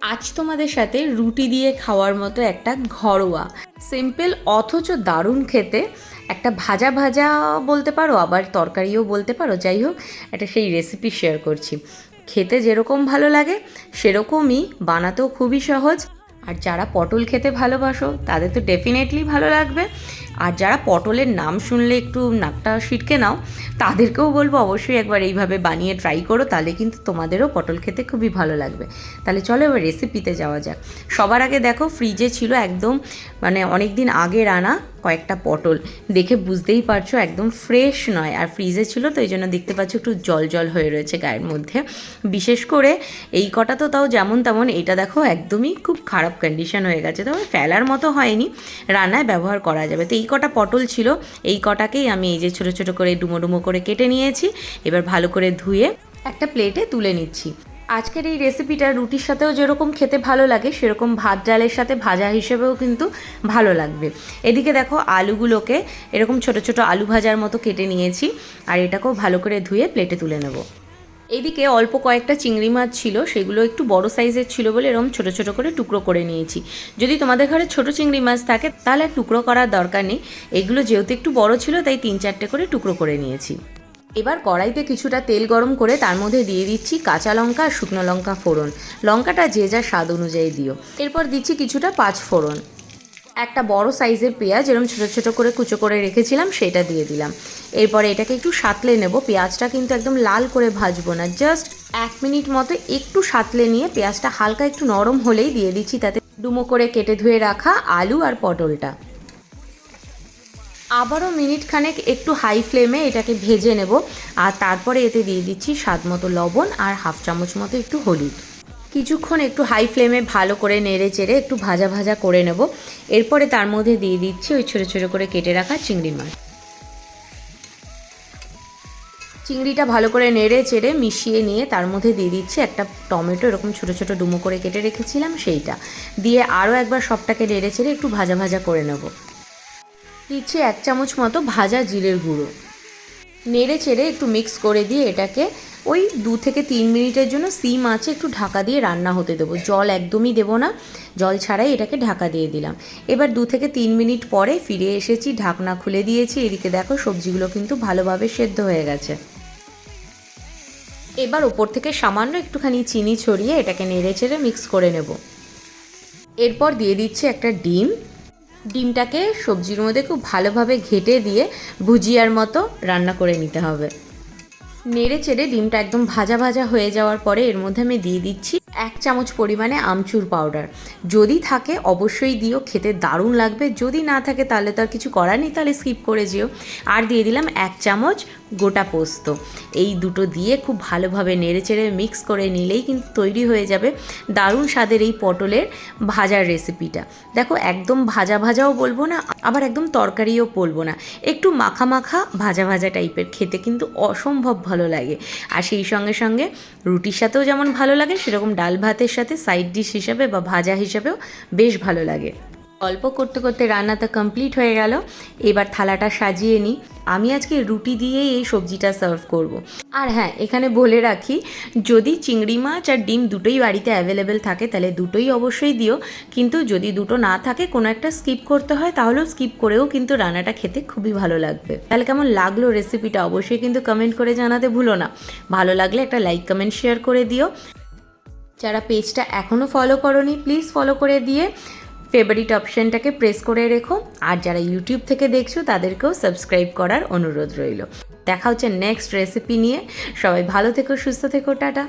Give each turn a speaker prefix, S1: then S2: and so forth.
S1: আজ তোমাদের সাথে রুটি দিয়ে খাওয়ার মতো একটা ঘরোয়া। সিম্পল অথচ দারুণ খেতে। একটা ভাজা ভাজা বলতে পারো, আবার তরকারিও বলতে পারো, যাই হোক, একটা সেই রেসিপি শেয়ার করছি। খেতে যেরকম ভালো লাগে, সেরকমই বানাতেও খুবই সহজ। আর যারা পটল খেতে ভালোবাসো, তাদের তো ডেফিনেটলি ভালো লাগবে। আর যারা পটলের নাম শুনলে একটু নাকটা সিটকে নাও, তাদেরকেও বলব অবশ্যই একবার এইভাবে বানিয়ে ট্রাই করো, তাহলে কিন্তু তোমাদেরও পটল খেতে খুবই ভালো লাগবে। তাহলে চলো এবার রেসিপিতে যাওয়া যাক। সবার আগে দেখো ফ্রিজে ছিল একদম মানে অনেক দিন আগে রানা কয়েকটা পটল। দেখে বুঝতেই পারছ একদম ফ্রেশ নয়, আর ফ্রিজে ছিল তো এই জন্য দেখতে পাচ্ছ একটু জল জল হয়ে রয়েছে গায়ের মধ্যে। বিশেষ করে এই কটা তো তাও যেমন তেমন, এটা দেখো একদমই খুব খারাপ কন্ডিশন হয়ে গেছে। তবে ফেলার মতো হয়নি, রান্নায় ব্যবহার করা যাবে। তো এই কটা পটল ছিল, এই কটাকেই আমি এই যে ছোটো ছোটো করে ডুমো ডুমো করে কেটে নিয়েছি, এবার ভালো করে ধুয়ে একটা প্লেটে তুলে নিচ্ছি। আজকের এই রেসিপিটা রুটির সাথেও যেরকম খেতে ভালো লাগে, সেরকম ভাত ডালের সাথে ভাজা হিসেবেও কিন্তু ভালো লাগবে। এদিকে দেখো আলুগুলোকে এরকম ছোট ছোট আলু ভাজার মতো কেটে নিয়েছি, আর এটাকেও ভালো করে ধুয়ে প্লেটে তুলে নেব। এইদিকে অল্প কয়েকটা চিংড়ি মাছ ছিল, সেগুলো একটু বড় সাইজের ছিল বলে এরকম ছোট ছোট করে টুকরো করে নিয়েছি। যদি তোমাদের ঘরে ছোট চিংড়ি মাছ থাকে, তাহলে টুকরো করার দরকার নেই। এগুলো যেহেতু একটু বড় ছিল, তাই তিন চারটে করে টুকরো করে নিয়েছি। এবার কড়াইতে কিছুটা তেল গরম করে তার মধ্যে দিয়ে দিচ্ছি কাঁচা লঙ্কা আর শুকনো লঙ্কা ফোড়ন। লঙ্কাটা যে যা স্বাদ অনুযায়ী দিও। এরপর দিচ্ছি কিছুটা পাঁচ ফোড়ন। একটা বড় সাইজের পেঁয়াজ এরকম ছোটো ছোটো করে কুচো করে রেখেছিলাম, সেটা দিয়ে দিলাম। এরপরে এটাকে একটু সাতলে নেব। পেঁয়াজটা কিন্তু একদম লাল করে ভাজবো না। জাস্ট এক মিনিট মতো একটু সাতলে নিয়ে পেঁয়াজটা হালকা একটু নরম হলেই দিয়ে দিচ্ছি, তাতে ডুমো করে কেটে ধুয়ে রাখা আলু আর পটলটা। আবারও মিনিট খানেক একটু হাই ফ্লেমে এটাকে ভেজে নেব। আর তারপরে এতে দিয়ে দিচ্ছি স্বাদ মতো লবণ আর হাফ চামচ মতো একটু হলুদ। কিছুক্ষণ একটু হাই ফ্লেমে ভালো করে নেড়ে চেড়ে একটু ভাজা ভাজা করে নেব। এরপরে তার মধ্যে দিয়ে দিচ্ছি ওই ছোটো ছোটো করে কেটে রাখা চিংড়ি মাছ। চিংড়িটা ভালো করে নেড়ে চেড়ে মিশিয়ে নিয়ে তার মধ্যে দিয়ে দিচ্ছি একটা টমেটো, এরকম ছোটো ছোটো ডুমো করে কেটে রেখেছিলাম সেইটা। দিয়ে আরও একবার সবটাকে নেড়ে চেড়ে একটু ভাজা ভাজা করে নেব। দিচ্ছি এক চামচ মতো ভাজা জিরের গুঁড়ো। নেড়ে চেড়ে একটু মিক্স করে দিয়ে এটাকে ওই দু থেকে তিন মিনিটের জন্য সিম আছে একটু ঢাকা দিয়ে রান্না হতে দেবো। জল একদমই দেবো না। জল ছাড়াই এটাকে ঢাকা দিয়ে দিলাম। এবার দু থেকে তিন মিনিট পরে ফিরে এসেছি, ঢাকনা খুলে দিয়েছি। এদিকে দেখো সবজিগুলো কিন্তু ভালোভাবে সেদ্ধ হয়ে গেছে। এবার ওপর থেকে সামান্য একটুখানি চিনি ছড়িয়ে এটাকে নেড়ে চেড়ে মিক্স করে নেব। এরপর দিয়ে দিচ্ছি একটা ডিম। ডিমটাকে সবজির মধ্যে খুব ভালোভাবে ঘেটে দিয়ে ভুজিয়ার মতো রান্না করে নিতে হবে। নেড়ে চেড়ে ডিমটা একদম ভাজা ভাজা হয়ে যাওয়ার পরে এর মধ্যে আমি দিয়ে দিচ্ছি এক চামচ পরিমাণে আমচুর পাউডার যদি থাকে, অবশ্যই দিও, খেতে দারুণ লাগবে। যদি না থাকে, তাহলে তো আর কিছু করার নেই, তাহলে স্কিপ করে যেও। আর দিয়ে দিলাম এক চামচ গোটা পোস্ত। এই দুটো দিয়ে খুব ভালোভাবে নেড়ে চেড়ে মিক্স করে নিলেই কিন্তু তৈরি হয়ে যাবে দারুণ স্বাদের এই পটলের ভাজার রেসিপিটা দেখো, একদম ভাজা ভাজাও বলব না, আবার একদম তরকারিও বলব না। একটু মাখা মাখা ভাজা ভাজা টাইপের খেতে কিন্তু অসম্ভব ভালো লাগে। আর সেই সঙ্গে সঙ্গে রুটির সাথেও যেমন ভালো লাগে, সেরকম ডাল ভাতের সাথে সাইড ডিশ হিসাবে বা ভাজা হিসাবেও বেশ ভালো লাগে। গল্প করতে করতে রান্নাটা কমপ্লিট হয়ে গেল। এবার থালাটা সাজিয়ে নিই। আমি আজকে রুটি দিয়েই এই সবজিটা সার্ভ করব। আর হ্যাঁ এখানে বলে রাখি, যদি চিংড়ি মাছ আর ডিম দুটোই বাড়িতে অ্যাভেলেবেল থাকে, তাহলে দুটোই অবশ্যই দিও। কিন্তু যদি দুটো না থাকে, কোনো একটা স্কিপ করতে হয়, তাহলেও স্কিপ করেও কিন্তু রান্নাটা খেতে খুবই ভালো লাগবে। তাহলে কেমন লাগল রেসিপিটা অবশ্যই কিন্তু কমেন্ট করে জানাতে ভুলো না। ভালো লাগলে একটা লাইক কমেন্ট শেয়ার করে দিও। যারা পেজটা এখনও ফলো করনি প্লিজ ফলো করে দিয়ে ফেভারিট অপশানটাকে প্রেস করে রেখো। আর যারা ইউটিউব থেকে দেখছ, তাদেরকেও সাবস্ক্রাইব করার অনুরোধ রইল। দেখা হচ্ছে নেক্সট রেসিপি নিয়ে। সবাই ভালো থেকো, সুস্থ থেকো, টাটা।